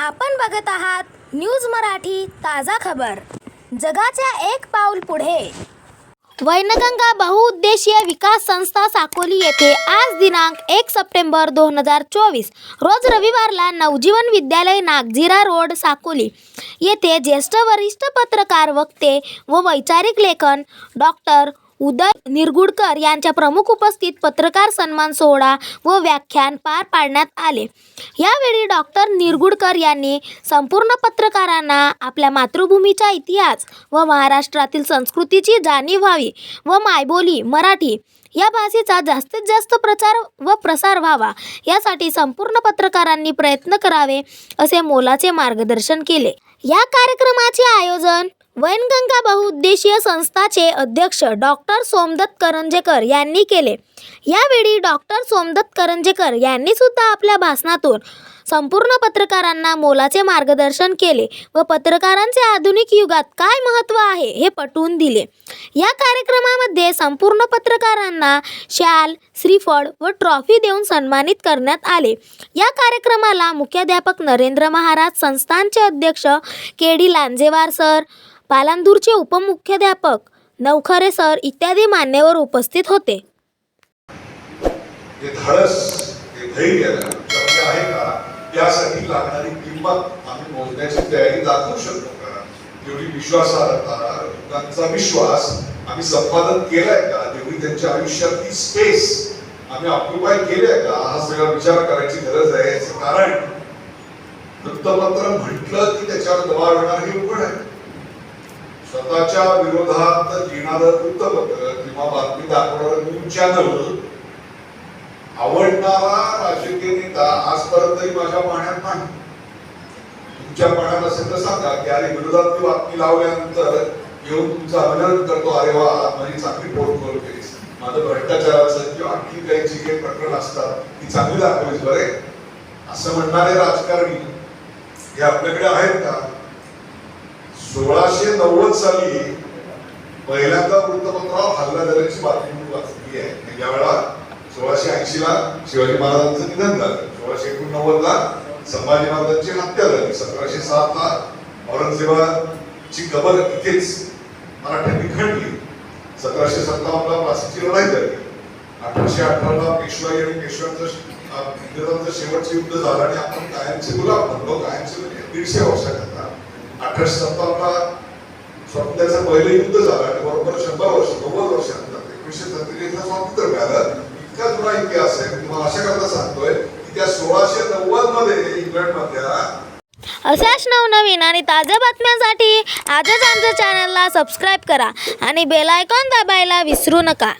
आपण बघत आहात न्यूज मराठी ताजा खबर. जगाच्या एक पाऊल पुढे. वैनगंगा बहुउद्देशीय विकास संस्था साकोली येथे आज दिनांक एक सप्टेंबर दोन हजार चोवीस रोज रविवारला नवजीवन विद्यालय नागझिरा रोड साकोली. येथे ज्येष्ठ वरिष्ठ पत्रकार वक्ते व वैचारिक लेखन डॉक्टर उदय निरगुडकर यांच्या प्रमुख उपस्थित पत्रकार सन्मान सोहळा व व्याख्यान पार पाडण्यात आले. यावेळी डॉक्टर निरगुडकर यांनी संपूर्ण पत्रकारांना आपल्या मातृभूमीचा इतिहास व महाराष्ट्रातील संस्कृतीची जाणीव व्हावी व मायबोली मराठी या भाषेचा जास्तीत जास्त प्रचार व प्रसार व्हावा यासाठी संपूर्ण पत्रकारांनी प्रयत्न करावे असे मोलाचे मार्गदर्शन केले. या कार्यक्रमाचे आयोजन वैनगंगा बहुउद्देशीय संस्थाचे अध्यक्ष डॉक्टर सोमदत्त करंजेकर यांनी केले. यावेळी डॉक्टर सोमदत्त करंजेकर यांनी सुद्धा आपल्या भाषणातून संपूर्ण पत्रकारांना मोलाचे मार्गदर्शन केले व पत्रकारांचे आधुनिक युगात काय महत्त्व आहे हे पटवून दिले. या कार्यक्रमामध्ये संपूर्ण पत्रकारांना शाल श्रीफळ व ट्रॉफी देऊन सन्मानित करण्यात आले. या कार्यक्रमाला मुख्याध्यापक नरेंद्र महाराज संस्थानचे अध्यक्ष के डी लांजेवार सर पालांदूरचे उपमुख्याध्यापक नवखरे सर इत्यादी मान्यवर उपस्थित होते. आहे का यासाठी लागणारी किंमत आम्ही मोजण्याची तयारी दाखवू शकतो का? एवढी विश्वासार्हता लोकांचा विश्वास आम्ही संपादन केलाय का? जेवढी त्यांच्या आयुष्यातली स्पेस आम्ही ऑक्युपाय केलीय का? हा सगळा विचार करायची गरज आहे. याचं कारण वृत्तपत्र म्हटलं की त्याच्यावर दबाव येणार हे उघड आहे. स्वतःच्या विरोधात लिहिणारं वृत्तपत्र किंवा बातमी दाखवणारं न्यूज चॅनल आवडणारा राजकीय नेता आजपर्यंतही माझ्या पाण्यात नाही. तुमच्या पाण्यात असेल तर सांगा की अरे विरोधात ती बातमी लावल्यानंतर येऊन तुमचं अभिनंदन करतो. अरे वा माझी चांगली पोटखोल केलीस. माझं भ्रष्टाचाराचं किंवा आणखी काही जी काही प्रकरण असतात ती चांगली दाखवलीस बरे. असं म्हणणारे राजकारणी हे आपल्याकडे आहेत का? सोळाशे नव्वद साली पहिल्यांदा वृत्तपत्रावर हल्ला झाल्याची बातमी मी वाचली आहे. ज्या वेळा सोळाशे ऐंशी ला शिवाजी महाराजांचं निधन झालं. सोळाशे एकोणनव्वद ला संभाजी महाराजांची हत्या झाली. सतराशे सात ला औरंगजेबा ची कबर इथेच मराठ्यांनी खणली. सतराशे सत्तावन्नला प्लासीची लढाई झाली. अठराशे अठराला पेशवाई आणि पेशव्यांचं इंग्रजांचं शेवटचं युद्ध झालं आणि आपण कायमचे गुलाब म्हणलो कायमचे म्हणजे दीडशे वर्षाकरता अठराशे सत्तावन्नला स्वातंत्र्याचं पहिलं युद्ध झालं आणि बरोबर शंभर वर्ष नव्वद वर्षानंतर एकोणीशे सत्तेचाळीसला स्वातंत्र्य मिळालं. इतका जुना इतिहास आहे. मी तुम्हाला अशा करता सांगतोय की त्या सोळाशे नव्वदमध्ये इंग्लंडमधल्या अशाच नवनवीन आणि ताज्या बातम्यांसाठी आजच आमच्या चॅनलला सबस्क्राईब करा आणि बेल आयकॉन दाबायला विसरू नका.